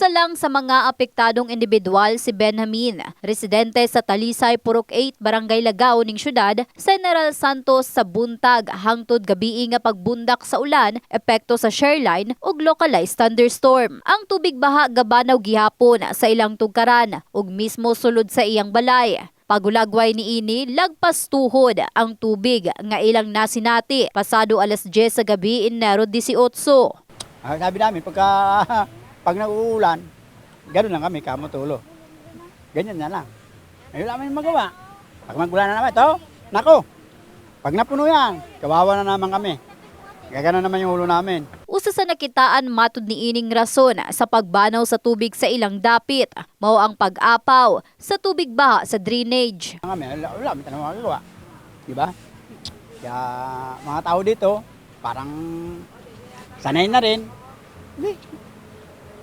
Isa lang sa mga apektadong individual si Benjamin, residente sa Talisay, Purok 8, Barangay Lagao ning syudad, General Santos sa buntag hangtod gabi nga pagbundak sa ulan, epekto sa shareline ug localized thunderstorm. Ang tubig baha gabanaw gihapon sa ilang tugkaran ug mismo sulod sa iyang balay. Pagulagway ni ini, lagpas tuhod ang tubig nga ilang nasinati pasado alas 10 sa gabi Enero 18. Ah, sabi namin, pagka, pag nag-uulan, gano'n lang kami, kamutulo. Ganyan na lang. Ngayon namin magawa. Pag magulan na naman ito, nako, pag napuno yan, kawawa na naman kami. Gagano naman yung ulo namin. Usa sa nakitaan matud ni ining rason sa pagbanaw sa tubig sa ilang dapit, mao ang pag-apaw sa tubig baha sa drainage. Kami, wala, wala kami tanong magagawa. Di ba? Kaya mga tao dito, parang sanay na rin. Hindi,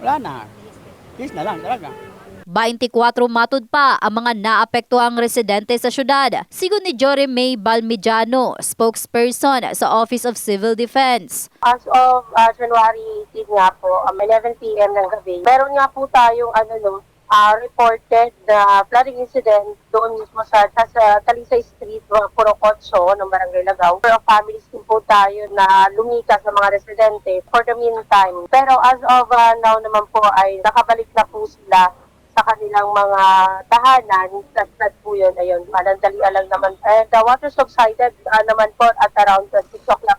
wala na. Peace na lang talaga. 24 matud pa ang mga naapektuhang residente sa syudad. Sigon ni Jory May Balmijano, spokesperson sa Office of Civil Defense. As of uh, January 18 nga po, um, 11 p.m. ng gabi, meron nga po tayong ano no, uh, reported na flooding incident doon mismo sa, sa, sa Talisay Street, uh, Purocotso, ng Barangay Lagaw. Pero families po tayo na lumika sa mga residente for the meantime. Pero as of uh, now naman po ay nakabalik na po sila sa kanilang mga tahanan. That, that po yun, ayun, panandalian lang naman. And the water subsided uh, naman po at around uh, 6 o'clock uh,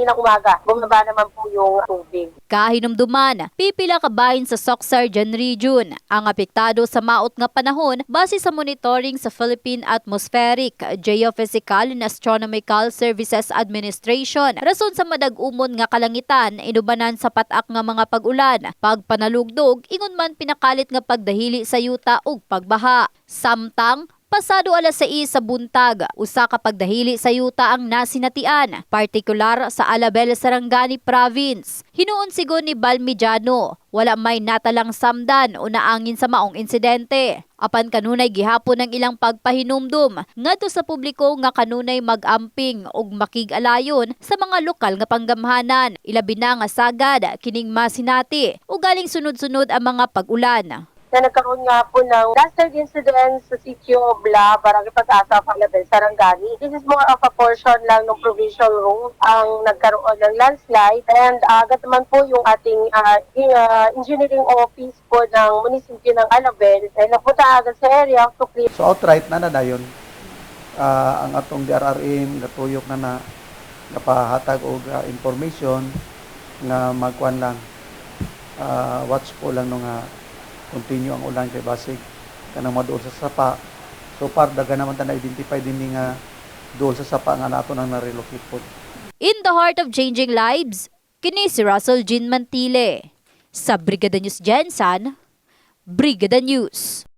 kaninang umaga. Bumaba naman po yung tubig. Kahinumduman, pipila ka bahin sa Soxargen region ang apektado sa maot nga panahon base sa monitoring sa Philippine Atmospheric, Geophysical and Astronomical Services Administration. Rason sa madag-umon nga kalangitan, inubanan sa patak nga mga pag-ulan, pagpanalugdog, ingon man pinakalit nga pagdahili sa yuta ug pagbaha. Samtang Pasado alas 6 sa buntag, usa ka pagdahili sa yuta ang nasinatian, partikular sa Alabel, Sarangani Province. Hinuon sigon ni Balmijano, wala may natalang samdan o naangin sa maong insidente. Apan kanunay gihapon ng ilang pagpahinumdum ngadto sa publiko nga kanunay mag-amping ug makig-alayon sa mga lokal nga panggamhanan. Ilabi na nga sagad kining masinati ug galing sunod-sunod ang mga pag-ulan. Na nagkaroon nga po ng landslide incident sa sitio Obla, Barangay Pag-asa, Panglabel, Sarangani. This is more of a portion lang ng provincial road ang nagkaroon ng landslide. And uh, agad naman po yung ating uh, uh, engineering office po ng munisipyo ng Alabel ay napunta agad sa area to clear So outright na na dayon ah, ang atong DRRM gatuyok na na napahatag og ah, information nga magkuan lang ah, watch po lang no nga continue ang ulan kay basig kanang maduol sa sapa so far daga naman ta na identify dinhi nga duol sa sapa nga nato nang na-relocate po In the heart of changing lives, kini si Russell Jean Mantile. Sa Brigada News Jensen, Brigada News.